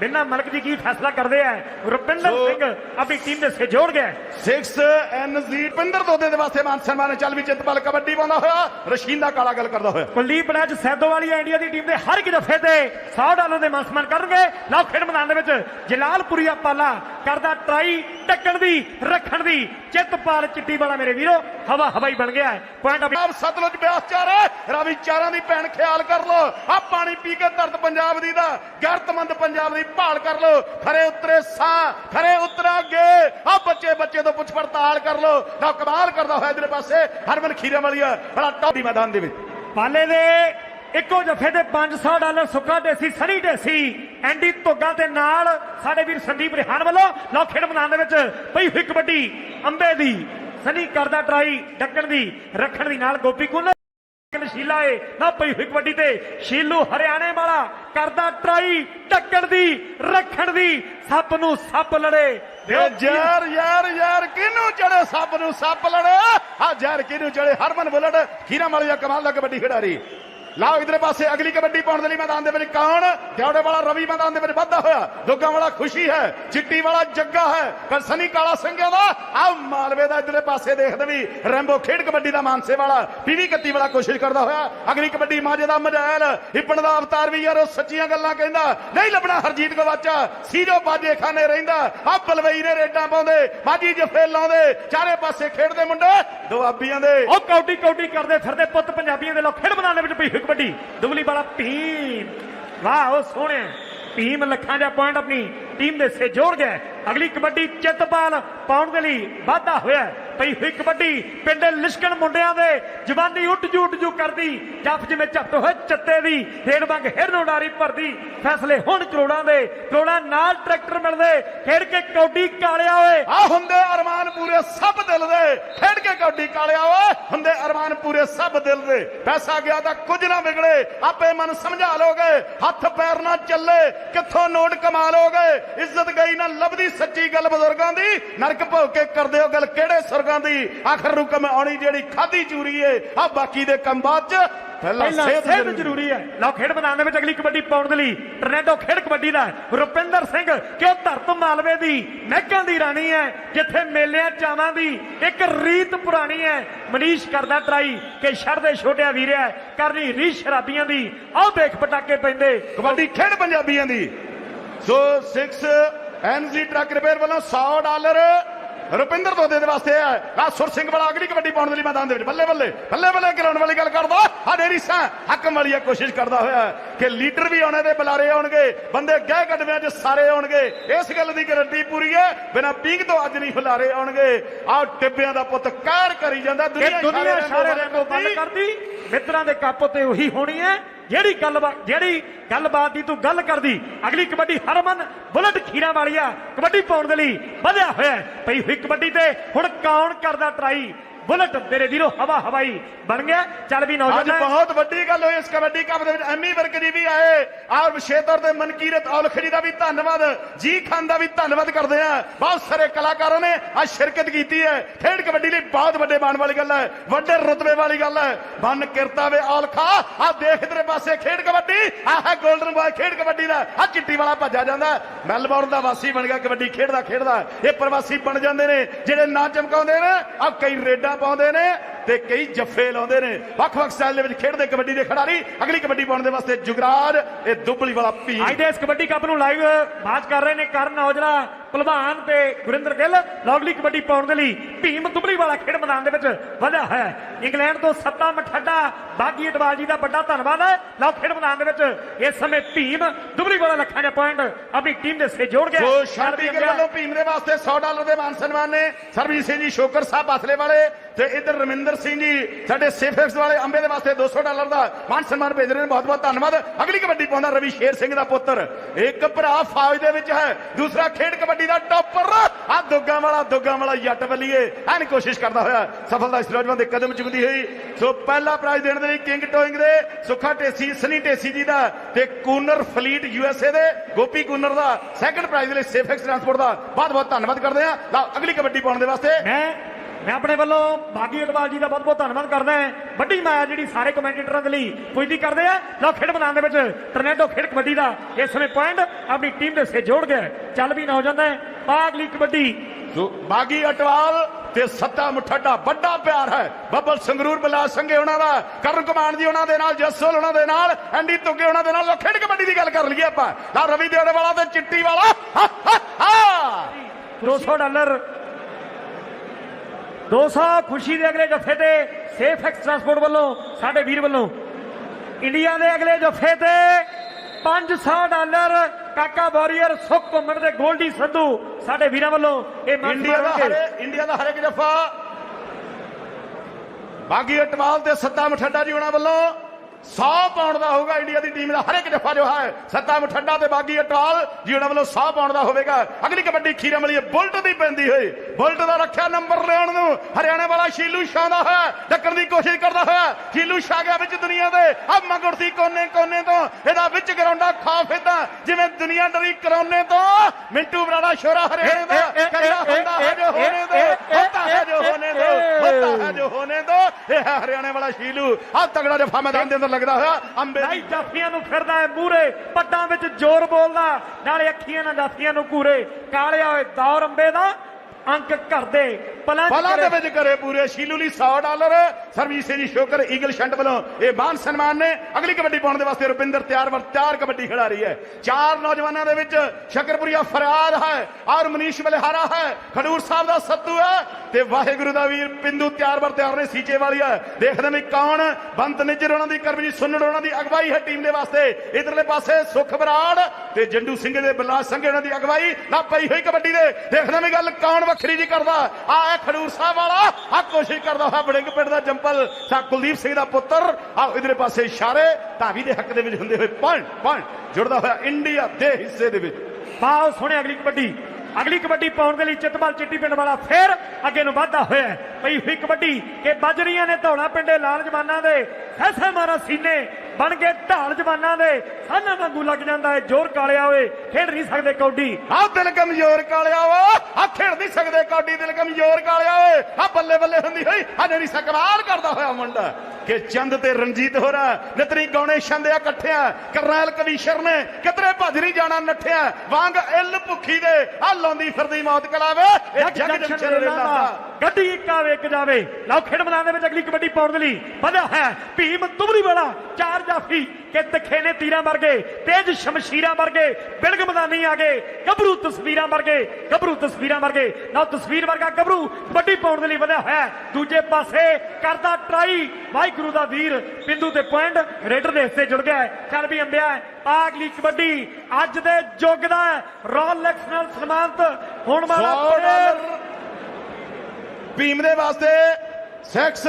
ਬਿੰਨਾ ਮਲਕ ਜੀ ਕੀ ਫੈਸਲਾ ਕਰਦੇ ਆ? ਰੁਪਿੰਦਰ ਸਿੰਘ ਆਪਣੀ ਟੀਮ ਦੇ ਸਹਿਯੋਗ ਗਏ। 6 ਐਨਜ਼ੀ ਪਿੰਦਰ ਦੋਦੇ ਦੇ ਵਾਸਤੇ ਮਾਨ ਸਨਮਾਨ ਚੱਲ ਵੀ ਚਿੱਤਪਾਲ ਕਬੱਡੀ ਪਾਉਂਦਾ ਹੋਇਆ ਰਸ਼ੀਨ ਦਾ ਕਾਲਾ ਗੱਲ ਕਰਦਾ ਹੋਇਆ। ਕੁਲਦੀਪ ਰਾਜ ਸੈਦੋਵਾਲੀ ਇੰਡੀਆ ਦੀ ਟੀਮ ਦੇ ਹਰ ਇੱਕ ਜਫੇ ਤੇ 100 ਡਾਲਰ ਦੇ ਮਾਨ ਸਨਮਾਨ ਕਰਨਗੇ। ਲਓ ਖੇਡ ਮੈਦਾਨ ਦੇ ਵਿੱਚ ਜਲਾਲਪੁਰੀਆ ਪਾਲਾ ਕਰਦਾ ਟਰਾਈ ਟੱਕਣ ਦੀ ਰੱਖਣ ਦੀ ਚਿੱਤਪਾਲ ਚਿੱਟੀ ਵਾਲਾ ਮੇਰੇ ਵੀਰੋ ਹਵਾ ਹਵਾਈ ਬਣ ਗਿਆ ਹੈ। ਪੁਆਇੰਟ ਪੰਜਾਬ ਸਤਲੁਜ ਬਿਆਸ ਚਾਰ ਰਾਵੀ ਚਾਰਾਂ ਦੀ ਭੈਣ ਖਿਆਲ ਕਰ ਲੋ ਆ ਪਾਣੀ ਪੀ ਕੇ ਦਰਦ ਪੰਜਾਬ ਦੀ ਦਾ ਗਰਤਮੰਦ ਪੰਜਾਬ ਦੀ ਭਾਲ ਕਰ ਲੋ ਖਰੇ ਉਤਰੇ ਸਾਹ ਖਰੇ ਉਤਰਾ ਅੱਗੇ। ਆ ਬੱਚੇ ਬੱਚੇ ਤੋਂ ਪੁੱਛ ਪੜਤਾਲ ਕਰ ਲੋ ਨਾ ਕਮਾਲ ਕਰਦਾ ਹੋਇਆ ਇਧਰ ਪਾਸੇ। ਹਰਮਨ ਖੀਰੇ ਵਾਲੀਆ, ਬੜਾ ਟੌਪ ਦੀ ਮੈਦਾਨ ਦੇ ਵਿੱਚ। ਪਾਲੇ ਦੇ ਇੱਕੋ ਜਫੇ ਤੇ 500 ਡਾਲਰ ਸੁੱਕਾ ਢੇਸੀ ਸਣੀ ਢੇਸੀ ਐਂਡੀ ਧੋਗਾ ਦੇ ਨਾਲ ਸਾਡੇ ਵੀਰ ਸੰਦੀਪ ਰਿਹਾਨ ਵੱਲੋਂ ਲਓ ਖੇਡ ਮੈਦਾਨ ਦੇ ਵਿੱਚ ਪਈ ਹੋਈ ਕਬੱਡੀ ਅੰਬੇ ਦੀ। ਸਨੀ ਕਰਦਾ ਟਰਾਈ ਡੱਕਣ ਦੀ, ਰੱਖਣ ਦੀ ਨਾਲ ਗੋਪੀ ਕੁੱਲ। ਸ਼ੀਲਾ ਏ। ਨਾ ਪਈ ਹੋਈ ਕਬੱਡੀ ਤੇ। ਸ਼ੀਲੂ ਹਰਿਆਣੇ ਵਾਲਾ ਕਰਦਾ ਟਰਾਈ ਟੱਕਣ ਦੀ ਰੱਖਣ ਦੀ। ਸੱਪ ਨੂੰ ਸੱਪ ਲੜੇ। ਯਾਰ ਯਾਰ ਯਾਰ ਕਿਹਨੂੰ ਚੜੇ ਸੱਪ ਨੂੰ ਸੱਪ ਲੜੇ? ਆ ਯਾਰ ਕਿਹਨੂੰ ਚੜੇ? ਹਰਮਨ ਬੁਲਟ ਖੀਰਾ ਵਾਲੀਆ ਕਮਾਲ ਦਾ ਕਬੱਡੀ ਖਿਡਾਰੀ। ਲਾਓ ਇਧਰੇ ਪਾਸੇ, ਅਗਲੀ ਕਬੱਡੀ ਪਾਉਣ ਦੇ ਲਈ ਮੈਦਾਨ ਦੇ ਵਿੱਚ ਕੌਣ? ਦਿਉੜੇ ਵਾਲਾ ਰਵੀ ਮੈਦਾਨ ਦੇ ਵਿੱਚ ਵੱਧਾ ਹੋਇਆ। ਦੁੱਗਾ ਵਾਲਾ ਖੁਸ਼ੀ ਹੈ, ਚਿੱਟੀ ਵਾਲਾ ਜੱਗਾ ਹੈ, ਪਰ ਸਨੀ ਕਾਲਾ ਸਿੰਘਾਂ ਦਾ ਆ ਮਾਲਵੇ ਦਾ ਇਧਰੇ ਪਾਸੇ ਦੇਖਦੇ ਵੀ ਰੈਂਬੋ ਖੇਡ ਕਬੱਡੀ ਦਾ ਮਾਨਸੇ ਵਾਲਾ, ਪੀਵੀ ਕੱਤੀ ਵਾਲਾ ਕੋਸ਼ਿਸ਼ ਕਰਦਾ ਹੋਇਆ। ਅਗਲੀ ਕਬੱਡੀ ਮਾਝੇ ਦਾ ਮਜੈਲ ਹਿੱਪਣ ਦਾ ਅਵਤਾਰ ਵੀ ਯਾਰ ਉਹ ਸੱਚੀਆਂ ਗੱਲਾਂ ਕਹਿੰਦਾ। ਨਹੀਂ ਲੱਭਣਾ ਹਰਜੀਤ ਗਵਾਚਾ, ਸੀਰੋ ਬਾਜੇ ਖਾਨੇ ਰਹਿੰਦਾ। ਆ ਬਲਵਈ ਨੇ ਰੇਡਾਂ ਪਾਉਂਦੇ ਬਾਜੀ ਜਫੇ ਲਾਉਂਦੇ, ਚਾਰੇ ਪਾਸੇ ਖੇਡਦੇ ਮੁੰਡੇ, ਦੁਆਬੀਆਂ ਦੇ। ਉਹ ਕੌਡੀ ਕੌਡੀ ਕਰਦੇ ਫਿਰਦੇ ਪੁੱਤ ਪੰਜਾਬੀਆਂ ਦੇ ਲੋ ਖੇਡ ਮੈਦਾਨ ਦੇ ਵਿੱਚ ਪਈ ਕਬੱਡੀ ਦੁਗਲੀ ਵਾਲਾ ਭੀਮ। ਵਾਹ, ਉਹ ਸੋਹਣਿਆ ਭੀਮ ਲੱਖਾਂ ਦਾ ਪੁਆਇੰਟ ਆਪਣੀ ਟੀਮ ਦੇ ਸੇ ਜੋੜ ਗਿਆ। ਅਗਲੀ ਕਬੱਡੀ ਚਿੱਤਪਾਲ ਪਾਉਣ ਦੇ ਲਈ ਵਾਧਾ ਹੋਇਆ ਹੈ। ਪਈ ਹੋਈ ਕਬੱਡੀ ਪਿੰਡ ਲਿਸ਼ਕਣ ਮੁੰਡਿਆਂ ਦੇ ਜਵਾਨੀ ਉੱਟ ਜੂ ਉੱਟ ਜੂ ਕਰਦੀ, ਜੱਫ ਜਿਵੇਂ ਝੱਟ ਹੋਏ ਚੱਤੇ ਦੀ, ਖੇਡ ਮੰਗ ਹਿਰਨ ਉਡਾਰੀ ਭਰਦੀ। ਫੈਸਲੇ ਹੁਣ ਕਰੋੜਾਂ ਦੇ, ਕਰੋੜਾਂ ਨਾਲ ਟਰੈਕਟਰ ਮਿਲਦੇ। ਖੇਡ ਕੇ ਕੌਡੀ ਕਾਲਿਆ ਓਏ। ਆ ਹੁੰਦੇ ਅਰਮਾਨ ਪੂਰੇ ਸਭ ਦਿਲ ਦੇ। ਖੇਡ ਕੇ ਕੌਡੀ ਕਾਲਿਆ ਓਏ। ਹੁੰਦੇ ਅਰਮਾਨ ਪੂਰੇ ਸਭ ਦਿਲ ਦੇ। ਪੈਸਾ ਗਿਆ ਤਾਂ ਕੁਝ ਨਾ ਵਿਗੜੇ। ਆਪੇ ਮਨ ਸਮਝਾ ਲੋਗੇ। ਹੱਥ ਪੈਰ ਨਾ ਚੱਲੇ। ਕਿੱਥੋਂ ਨੋਟ ਕਮਾ ਲੋਗੇ। ਇੱਜ਼ਤ ਗਈ ਨਾ ਲੱਭਦੀ ਸੱਚੀ ਗੱਲ ਬਜ਼ੁਰਗਾਂ ਦੀ? ਨਰਕ ਭੋਗ ਕੇ ਕਰਦੇ ਹੋ ਗੱਲ ਕਿਹੜੇ ਸੁਰਗਾਂ ਦੀ? ਆਖਰ ਨੂੰ ਕਮ ਆਉਣੀ ਜਿਹੜੀ ਖਾਦੀ ਚੂਰੀ ਏ ਆ ਬਾਕੀ ਦੇ ਕੰਮ ਬਾਅਦ ਚ ਪਹਿਲਾਂ ਸਿਹਤ ਜ਼ਰੂਰੀ ਹੈ। ਲਓ ਖੇਡ ਮੈਦਾਨ ਦੇ ਵਿੱਚ ਅਗਲੀ ਕਬੱਡੀ ਪਾਉਣ ਦੇ ਲਈ ਟਰਨੈਡੋ ਖੇਡ ਕਬੱਡੀ ਦਾ ਰੁਪਿੰਦਰ ਸਿੰਘ ਕਿਉਂ ਧਰਤ ਮਾਲਵੇ ਦੀ ਮਹਿਕਾਂ ਦੀ ਰਾਣੀ ਹੈ ਜਿੱਥੇ ਮੇਲਿਆਂ ਚਾਵਾਂ ਦੀ ਇੱਕ ਰੀਤ ਪੁਰਾਣੀ ਹੈ। ਮਨੀਸ਼ ਕਰਦਾ ਟਰਾਈ ਕਿ ਛੱਡਦੇ ਛੋਟਿਆ ਵੀਰਿਆ ਕਰਨੀ ਰੀ ਸ਼ਰਾਬੀਆਂ ਦੀ। ਆਹ ਦੇਖ ਪਟਾਕੇ ਪੈਂਦੇ। ਕਬੱਡੀ ਖੇਡ ਪੰਜਾਬੀਆਂ ਦੀ। ਸੋ 6 ਐਨਜੀ ਟਰੱਕ ਰਿਪੇਅਰ ਵੱਲੋਂ 100 ਡਾਲਰ ਰੁਪਿੰਦਰ ਦੋਦੇ ਦੇ ਵਾਸਤੇ ਹੈ। ਆ ਸੁਰ ਸਿੰਘ ਵਾਲਾ ਅਗਲੀ ਕਬੱਡੀ ਪਾਉਣ ਦੇ ਲਈ ਮੈਦਾਨ ਦੇ ਵਿੱਚ। ਬੱਲੇ ਬੱਲੇ ਬੱਲੇ ਬੱਲੇ ਕਰਾਉਣ ਵਾਲੀ ਗੱਲ ਕਰਦਾ। ਆ ਡੇਰੀ ਸਾਂ ਹੱਕਮ ਵਾਲੀ ਕੋਸ਼ਿਸ਼ ਕਰਦਾ ਹੋਇਆ ਕਿ ਲੀਡਰ ਵੀ ਆਉਣੇ ਤੇ ਬੁਲਾਰੇ ਆਉਣਗੇ ਬੰਦੇ ਗਹਿ ਕੱਢਵਿਆਂ 'ਚ ਸਾਰੇ ਆਉਣਗੇ। ਇਸ ਗੱਲ ਦੀ ਗਾਰੰਟੀ ਪੂਰੀ ਹੈ ਬਿਨਾਂ ਪੀਂਗ ਤੋਂ ਅੱਜ ਨਹੀਂ ਹੁਲਾਰੇ ਆਉਣਗੇ। ਆ ਟਿੱਬਿਆਂ ਦਾ ਪੁੱਤ ਕਹਿਰ ਕਰੀ ਜਾਂਦਾ ਦੁਨੀਆ ਸਾਰੇ ਰੰਗੋ ਬੰਦ ਕਰਦੀ। ਮਿੱਤਰਾਂ ਦੇ ਕੱਪ ਤੇ ਉਹੀ ਹੋਣੀ ਹੈ। ਜਿਹੜੀ ਗੱਲਬਾਤ ਜਿਹੜੀ ਗੱਲਬਾਤ ਦੀ ਤੂੰ ਗੱਲ ਕਰਦੀ, ਅਗਲੀ ਕਬੱਡੀ ਹਰਮਨ ਬੁਲਟ ਖੀਰਾ ਵਾਲੀਆ ਕਬੱਡੀ ਪਾਉਣ ਦੇ ਲਈ ਵਧਿਆ ਹੋਇਆ ਹੈ। ਪਈ ਹੋਈ ਕਬੱਡੀ ਤੇ ਹੁਣ ਕੌਣ ਕਰਦਾ ਟਰਾਈ ਬੁਲਟ ਮੇਰੇ ਵੀਰੋ ਹਵਾ ਹਵਾਈ ਬਣ ਗਿਆ। ਚੱਲ ਵੀ ਅੱਜ ਨੌਜਵਾਨ ਬਹੁਤ ਵੱਡੀ ਗੱਲ ਹੋਈ ਇਸ ਕਬੱਡੀ ਕੱਪ ਦੇ ਵਿੱਚ। ਐਮੀ ਵਰਕ ਜੀ ਵੀ ਆਏ। ਔਰ ਵਿਸ਼ੇਸ਼ ਤੌਰ ਤੇ ਮਨਕੀਰਤ ਔਲਖੜੀ ਦਾ ਵੀ ਧੰਨਵਾਦ। ਜੀ ਖਾਨ ਦਾ ਵੀ ਧੰਨਵਾਦ ਕਰਦੇ ਆ ਬਹੁਤ ਸਾਰੇ ਕਲਾਕਾਰਾਂ ਨੇ ਅੱਜ ਸ਼ਿਰਕਤ ਕੀਤੀ ਹੈ। ਖੇਡ ਕਬੱਡੀ ਲਈ ਬਹੁਤ ਵੱਡੇ ਬਾਣ ਵਾਲੀ ਗੱਲ ਹੈ। ਵੱਡੇ ਰਤਬੇ ਵਾਲੀ ਗੱਲ ਹੈ। ਬਨ ਕਿਰਤਾ ਵੇ ਔਲਖਾ। ਆ ਦੇਖ ਇਧਰੇ ਪਾਸੇ ਖੇਡ ਕਬੱਡੀ। ਆ ਹੈ 골ਡਨ ਬॉय ਖੇਡ ਕਬੱਡੀ ਦਾ। ਆ ਚਿੱਟੀ ਵਾਲਾ ਭੱਜਾ ਜਾਂਦਾ। ਮੈਲਬੌਰਨ ਦਾ ਵਾਸੀ ਬਣ ਗਿਆ ਕਬੱਡੀ ਖੇਡਦਾ ਖੇਡਦਾ। ਇਹ ਪ੍ਰਵਾਸੀ ਬਣ ਜਾਂਦੇ ਨੇ। ਜਿਹੜੇ ਨਾ ਚਮਕਾਉਂਦੇ ਨੇ ਆ ਕਈ ਰੇਡਾਂ ਪਾਉਂਦੇ ਨੇ ਤੇ ਕਈ ਜੱਫੇ ਲਾਉਂਦੇ ਨੇ। ਵੱਖ-ਵੱਖ ਸਟਾਈਲ ਦੇ ਵਿੱਚ ਖੇਡਦੇ ਕਬੱਡੀ ਦੇ ਖਿਡਾਰੀ। ਅਗਲੀ ਕਬੱਡੀ ਪਾਉਣ ਦੇ ਵਾਸਤੇ ਜੁਗਰਾਜ, ਇਹ ਦੁੱਬਲੀ ਵਾਲਾ ਭੀ ਅੱਜ ਦੇ ਇਸ ਕਬੱਡੀ ਕੱਪ ਨੂੰ ਲਾਈਵ ਬਾਤ ਕਰ ਰਹੇ ਨੇ ਕਰਨ ਔਜਲਾ। ਭਲਵਾਨ ਤੇ ਗੁਰਿੰਦਰ ਗਿੱਲ ਲੌਗਲੀ ਕਬੱਡੀ ਪਾਉਣ ਦੇ ਲਈ ਭੀਮ ਦੁਬਲੀ ਵਾਲਾ ਖੇਡ ਮੈਦਾਨ ਦੇ ਵਿੱਚ ਵਧਿਆ ਹੈ। ਇੰਗਲੈਂਡ ਤੋਂ ਸੱਤਾ ਮਠੱਡਾ ਬਾਗੀ ਇਟਵਾਲ ਜੀ ਦਾ ਵੱਡਾ ਧੰਨਵਾਦ ਹੈ। ਲਓ ਖੇਡ ਮੈਦਾਨ ਦੇ ਵਿੱਚ ਇਸ ਸਮੇਂ ਭੀਮ ਦੁਬਲੀ ਵਾਲਾ ਲੱਖਾਂ ਦੇ ਪੁਆਇੰਟ ਆਪਣੀ ਟੀਮ ਦੇ ਸੇ ਜੋੜ ਗਿਆ। ਸੋ ਸ਼ਾਂਤੀ ਗਿੱਲ ਵੱਲੋਂ ਭੀਮ ਦੇ ਵਾਸਤੇ 100 ਡਾਲਰ ਦੇ ਮਾਨ ਸਨਮਾਨ ਨੇ। ਸਰਬਜੀਤ ਸਿੰਘ ਜੀ ਸ਼ੋਕਰ ਸਾਹਿਬ ਹਸਲੇ ਵਾਲੇ ਤੇ ਇਧਰ ਰਮਿੰਦਰ ਸਿੰਘ ਜੀ ਸਾਡੇ ਸੇਫੈਕਸ ਵਾਲੇ ਅੰਬੇ ਦੇ ਵਾਸਤੇ 200 ਡਾਲਰ ਦਾ ਮਾਨ ਸਨਮਾਨ ਭੇਜ ਰਹੇ ਨੇ। ਬਹੁਤ ਬਹੁਤ ਧੰਨਵਾਦ। ਅਗਲੀ ਕਬੱਡੀ ਪਾਉਂਦਾ ਰਵੀ ਸ਼ੇਰ ਸਿੰਘ ਦਾ ਪੁੱਤਰ। ਇੱਕ ਭਰਾ ਫੌਜ ਦੇ ਵਿੱਚ ਹੈ ਦੂਸਰਾ ਖੇਡ ਕਬੱਡੀ ਦਾ ਟੌਪਰ। ਆ ਦੁੱਗਾ ਵਾਲਾ ਦੁੱਗਾ ਵਾਲਾ ਜੱਟ ਬੱਲੀਏ ਐਨ ਕੋਸ਼ਿਸ਼ ਕਰਦਾ ਹੋਇਆ ਸਫਲਤਾ ਇਸ ਦੇ ਕਦਮ ਚੁੰਮਦੀ ਹੋਈ। ਸੋ ਪਹਿਲਾ ਪ੍ਰਾਈਜ਼ ਦੇਣ ਦੇ ਲਈ ਕਿੰਗ ਟੋਇੰਗ ਦੇ ਸੁੱਖਾ ਟੇਸੀ ਸਨੀ ਢੇਸੀ ਜੀ ਦਾ ਤੇ ਕੂਨਰ ਫਲੀਟ ਯੂਐਸਏ ਦੇ ਗੋਪੀ ਕੂਨਰ ਦਾ। ਸੈਕੰਡ ਪ੍ਰਾਈਜ਼ ਲਈ ਸੇਫੈਕਸ ਟਰਾਂਸਪੋਰਟ ਦਾ। ਬਹੁਤ ਬਹੁਤ ਧੰਨਵਾਦ ਕਰਦੇ ਆ ਲਓ, ਅਗਲੀ ਕਬੱਡੀ ਪਾਉਣ ਦੇ ਵਾਸਤੇ। ਮੈਂ ਮੈਂ ਆਪਣੇ ਵੱਲੋਂ ਬਾਗੀ ਅਟਵਾਲ ਜੀ ਦਾ ਬਹੁਤ ਬਹੁਤ ਧੰਨਵਾਦ ਕਰਦਾ ਹਾਂ। ਵੱਡੀ ਮੈਚ ਜਿਹੜੀ ਸਾਰੇ ਕਮੈਂਟੇਟਰਾਂ ਦੇ ਲਈ ਪੁੱਜਦੀ ਕਰਦੇ ਆ। ਲਓ ਖੇਡ ਮੈਦਾਨ ਦੇ ਵਿੱਚ ਟਰਨੈਡੋ ਖੇਡ ਕਬੱਡੀ ਦਾ ਇਸ ਸਮੇਂ ਪੁਆਇੰਟ ਆਪਣੀ ਟੀਮ ਦੇ ਸੇ ਜੋੜ ਗਿਆ। ਚੱਲ ਵੀ ਨਾ ਹੋ ਜਾਂਦਾ ਹੈ। ਬਾਗ ਲੀਗ ਕਬੱਡੀ। ਬਾਗੀ ਅਟਵਾਲ ਤੇ ਸੱਤਾ ਮੁੱਠਾ ਵੱਡਾ ਪਿਆਰ ਹੈ। ਬੱਬਲ ਸੰਗਰੂਰ ਬਲਾਸ ਸੰਘੇ ਉਹਨਾਂ ਦਾ ਕਰਨ ਕੁਮਾਨ ਜੀ ਉਹਨਾਂ ਦੇ ਨਾਲ ਜੱਸਲ ਉਹਨਾਂ ਦੇ ਨਾਲ ਐਂਡੀ ਤੁੱਗੇ ਉਹਨਾਂ ਦੇ ਨਾਲ। ਲਓ ਖੇਡ ਕਬੱਡੀ ਦੀ ਗੱਲ ਕਰ ਲਈਏ ਆਪਾਂ। ਲਾ ਰਵੀ ਦੇਵੜੇ ਵਾਲਾ ਤੇ ਚਿੱਟੀ ਵਾਲਾ। ਹਾ, ਹਾ, ਹਾ। 200 ਡਾਲਰ 200 ਖੁਸ਼ੀ ਦੇ ਅਗਲੇ ਜੱਫੇ ਤੇ ਸੇਫ ਐਕਸ ਟਰਾਂਸਪੋਰਟ ਵੱਲੋਂ ਸਾਡੇ ਵੀਰ ਵੱਲੋਂ। ਇੰਡੀਆ ਦੇ ਅਗਲੇ ਜੱਫੇ ਤੇ 500 ਡਾਲਰ ਕਾਕਾ ਵਾਰੀਅਰ ਸੁੱਖ ਘੁੰਮਣ ਦੇ ਗੋਲਡੀ ਸੰਧੂ ਸਾਡੇ ਵੀਰਾਂ ਵੱਲੋਂ ਇਹ ਇੰਡੀਆ ਦਾ। ਹਰੇ ਇੰਡੀਆ ਦਾ ਹਰੇਕ ਜਫਾ। ਬਾਗੀ ਅਟਵਾਲ ਤੇ ਸੱਤਾ ਮਠੱਡਾ ਜੀ ਉਹਨਾਂ ਵੱਲੋਂ। 100 ਪਾਉਂਡ ਦਾ ਹੋਊਗਾ ਇੰਡੀਆ ਦੀ ਟੀਮ ਦਾ ਹਰੇਕ ਜਫਾ ਜੋ ਹੈ। ਸੱਤਾ ਮਠੱਡਾ ਤੇ ਬਾਗੀ ਅਟਵਾਲ ਜੀ ਉਹਨਾਂ ਵੱਲੋਂ 100 ਪਾਉਂਡ ਦਾ ਹੋਵੇਗਾ। ਅਗਲੀ ਕਬੱਡੀ ਖੀਰੇ ਮਲੀ ਬੁਲਟ ਦੀ ਪੈਂਦੀ ਹੋਈ। ਬੁਲਟ ਦਾ ਰੱਖਿਆ ਨੰਬਰ ਲੈਣ ਨੂੰ। ਹਰਿਆਣਾ ਵਾਲਾ ਸ਼ੀਲੂ ਸ਼ਾਹ ਦਾ ਹੈ ਟੱਕਰ ਦੀ ਕੋਸ਼ਿਸ਼ ਕਰਦਾ ਹੋਇਆ ਸ਼ੀਲੂ ਸ਼ਾਹ ਗਿਆ ਵਿੱਚ ਦੁਨੀਆ ਦੇ। ਆ ਮਗਰਦੀ ਕੋਨੇ ਕੋਨੇ ਤੋਂ। ਇਹਦਾ ਵਿੱਚ ਗਰਾਉਂਡਾ ਖਾਫ ਇਦਾਂ ਜਿਵੇਂ ਦੁਨੀਆ ਡਰੀ ਕਰੋਨੇ ਤੋਂ। ਮਿੰਟੂ ਬਰਾੜਾ ਸ਼ੋਰਾ ਹਰਿਆਣੇ ਦਾ। ਕਹਿੰਦਾ ਹੁੰਦਾ ਹੈ ਜੋ ਹੋਣੇ ਦੋ ਹੁੰਦਾ ਹੈ ਜੋ ਹੋਣੇ ਦੋ ਹੁੰਦਾ ਹੈ ਜੋ ਹੋਣੇ ਦੋ ਇਹ ਹੈ ਹਰਿਆਣੇ ਵਾਲਾ ਸ਼ੀਲੂ। ਆ ਤਗੜਾ ਜਫਾ ਮੈਦਾਨ ਦੇ ਅੰਦਰ ਲੱਗਦਾ ਹੋਇਆ ਅੰਬੇ ਨਹੀਂ ਜਾਫੀਆਂ ਨੂੰ ਫਿਰਦਾ ਹੈ ਮੂਰੇ ਪੱਟਾਂ ਵਿੱਚ ਜ਼ੋਰ ਬੋਲਦਾ, ਨਾਲੇ ਅੱਖੀਆਂ ਨਾਲ ਜਾਫੀਆਂ ਨੂੰ ਘੂਰੇ। ਕਾਲਿਆ ਹੋਏ ਦੌਰ ਅੰਬੇ ਦਾ ਅੰਕ ਕਰਦੇ ਪਲਾਂ ਫਲਾਂ ਦੇ ਵਿੱਚ ਕਰੇ ਪੂਰੇ ਸ਼ੀਲੂ ਲਈ 100 ਡਾਲਰ ਸਰਵੀਸ ਜੀ ਸ਼ੋਕਰ ਈਗਲ ਸ਼ੰਟ ਵੱਲੋਂ ਇਹ ਮਾਨ ਸਨਮਾਨ ਨੇ। ਅਗਲੀ ਕਬੱਡੀ ਪਾਉਣ ਦੇ ਵਾਸਤੇ ਰੁਪਿੰਦਰ ਤਿਆਰ ਵਰ ਤਿਆਰ ਕਬੱਡੀ ਖਿਡਾ ਰਹੀ ਹੈ। ਚਾਰ ਨੌਜਵਾਨਾਂ ਦੇ ਵਿੱਚ ਸ਼ਕਰਪੁਰੀਆ ਫਰਿਆਦ ਹੈ ਔਰ ਮਨੀਸ਼ ਬਲਿਹਾਰਾ ਹੈ। ਖਡੂਰ ਸਾਹਿਬ ਦਾ ਸੱਤੂ ਹੈ ਤੇ ਵਾਹਿਗੁਰੂ ਦਾ ਵੀਰ ਪਿੰਦੂ ਤਿਆਰ ਵਰ ਤਿਆਰ ਨੇ ਸੀਚੇ ਵਾਲੀ ਹੈ। ਦੇਖਦੇ ਨੇ ਕੌਣ ਬੰਤ ਨਿੱਜਰ ਉਹਨਾਂ ਦੀ ਕਰਮਜੀਤ ਸੁੰਨੜ ਉਹਨਾਂ ਦੀ ਅਗਵਾਈ ਹੈ ਟੀਮ ਦੇ ਵਾਸਤੇ। ਇਧਰਲੇ ਪਾਸੇ ਸੁਖ ਬਰਾੜ ਤੇ ਜੰਡੂ ਸਿੰਘ ਦੇ ਬਲਾਸ ਸੰਘੇ ਉਹਨਾਂ ਦੀ ਅਗਵਾਈ ਨਾ ਪਈ ਹੋਈ ਕਬੱਡੀ ਦੇ। ਦੇਖਦੇ ਨੇ ਗੱਲ ਕੌਣ ਵੱਖਰੀ ਜੀ ਕਰਦਾ। ਆ ਇਹ ਖਡੂਰ ਸਾਹਿਬ ਵਾਲਾ, ਆ ਕੋਸ਼ਿਸ਼ ਕਰਦਾ ਹੋਇਆ ਬੜਿੰਗ ਪਿੰਡ ਦਾ ਜੰਪਲ। ਸਾ ਕੁਲਦੀਪ ਸਿੰਘ ਦਾ ਪੁੱਤਰ, ਆ ਇਧਰਲੇ ਪਾਸੇ ਇਸ਼ਾਰੇ ਧਾਵੀ ਦੇ ਹੱਕ ਦੇ ਵਿੱਚ ਹੁੰਦੇ ਹੋਏ ਪੁਆਇੰਟ ਪੁਆਇੰਟ ਜੁੜਦਾ ਹੋਇਆ ਇੰਡੀਆ ਦੇ ਹਿੱਸੇ ਦੇ ਵਿੱਚ। ਪਾਓ ਸੋਹਣੇ ਅਗਲੀ ਕਬੱਡੀ। ਅਗਲੀ ਕਬੱਡੀ ਪਾਉਣ ਦੇ ਲਈ ਚਿੱਤਪਾਲ ਚਿੱਟੀ ਪਿੰਡ ਵਾਲਾ ਫੇਰ ਅੱਗੇ ਨੂੰ ਵਾਧਾ ਹੋਇਆ ਪਈ ਹੋਈ ਕਬੱਡੀ, ਕਿ ਵੱਜ ਰਹੀਆਂ ਨੇ ਧੌਣਾ ਪਿੰਡੇ ਲਾਲ ਜਵਾਨਾਂ ਦੇ। ਸੈਸੇ ਮਾਰਾ ਸੀਨੇ ਬਣ ਕੇ ਢਾਲ ਜਵਾਨਾਂ ਦੇ। ਸਾਨਾਂ ਵਾਂਗੂ ਲੱਗ ਜਾਂਦਾ ਹੈ ਜ਼ੋਰ ਕਾਲਿਆ ਓਏ। ਖੇਡ ਨਹੀਂ ਸਕਦੇ ਕੌਡੀ ਆ ਦਿਲ ਕਮਜ਼ੋਰ ਕਾਲਿਆ ਵਾ। ਆ ਖੇਡ ਨਹੀਂ ਸਕਦੇ ਕਾਡੀ ਦਿਲ ਕਮਜ਼ੋਰ ਕਾਲਿਆ ਓਏ। ਆ ਬੱਲੇ ਬੱਲੇ ਹੁੰਦੀ ਹੋਈ ਆ ਜਿਹੜੀ ਸਕਵਾਰ ਕਰਦਾ ਹੋਇਆ ਮੁੰਡਾ। ਕਿ ਚੰਦ ਤੇ ਰਣਜੀਤ ਹੋਰਾ ਨਿਤਰੀ ਗਾਉਣੇ ਛੰਦਿਆ ਇਕੱਠਿਆ। ਕਰਨੈਲ ਕਵੀਸ਼ਰ ਨੇ ਕਿਧਰੇ ਭੱਜ ਨਹੀਂ ਜਾਣਾ ਨੱਠਿਆ। ਵਾਂਗ ਇੱਲ ਭੁੱਖੀ ਦੇ ਆ ਲਾਉਂਦੀ ਫਿਰਦੀ ਮੌਤ ਕਲਾਵੇ। ਇਹ ਜਗ ਜੰਚਰ ਲਾਦਾ ਗੱਡੀ ਇੱਕ ਆਵੇ ਇੱਕ ਜਾਵੇ। ਲਓ ਖੇਡ ਮੈਦਾਨ ਦੇ ਵਿੱਚ ਅਗਲੀ ਕਬੱਡੀ ਪਾਉਣ ਦੇ ਲਈ। ਵਧਿਆ ਹੈ। ਭੀਮ ਤੁਮਰੀ ਵਾਲਾ। ਚਾਰ ਜਾਫੀ ਕਿ ਤਿੱਖੇ ਨੇ ਤੀਰਾਂ ਵਰਗੇ ਤੇਜ ਸ਼ਮਸ਼ੀਰਾਂ ਵਰਗੇ ਬਿਲਗ ਮੈਦਾਨੀ ਆ ਗਏ ਗੱਭਰੂ ਤਸਵੀਰਾਂ ਵਰਗੇ ਗੱਭਰੂ ਤਸਵੀਰਾਂ ਵਰਗੇ ਲਓ ਤਸਵੀਰ ਵਰਗਾ ਗੱਭਰੂ ਕਬੱਡੀ ਪਾਉਣ ਦੇ ਲਈ ਵਧਿਆ ਹੈ। ਦੂਜੇ ਪਾਸੇ ਕਰਦਾ ਟਰਾਈ ਵਾਹਿਗੁਰੂ ਦਾ ਵੀਰ ਬਿੰਦੂ ਤੇ ਪੁਆਇੰਟ ਰੇਡਰ ਦੇ ਹਿੱਸੇ ਜੁੜ ਗਿਆ। ਚੱਲ ਵੀ ਅੰਬਿਆ ਅਗਲੀ ਕਬੱਡੀ ਅੱਜ ਦੇ ਯੁੱਗ ਦਾ ਰੋਲੈਕਸ ਨਾਲ ਸਨਮਾਨਿਤ ਹੋਣ ਵਾਲਾ 100 player ਡਾਲਰ ਭੀਮ ਦੇ ਵਾਸਤੇ ਸੈਕਸ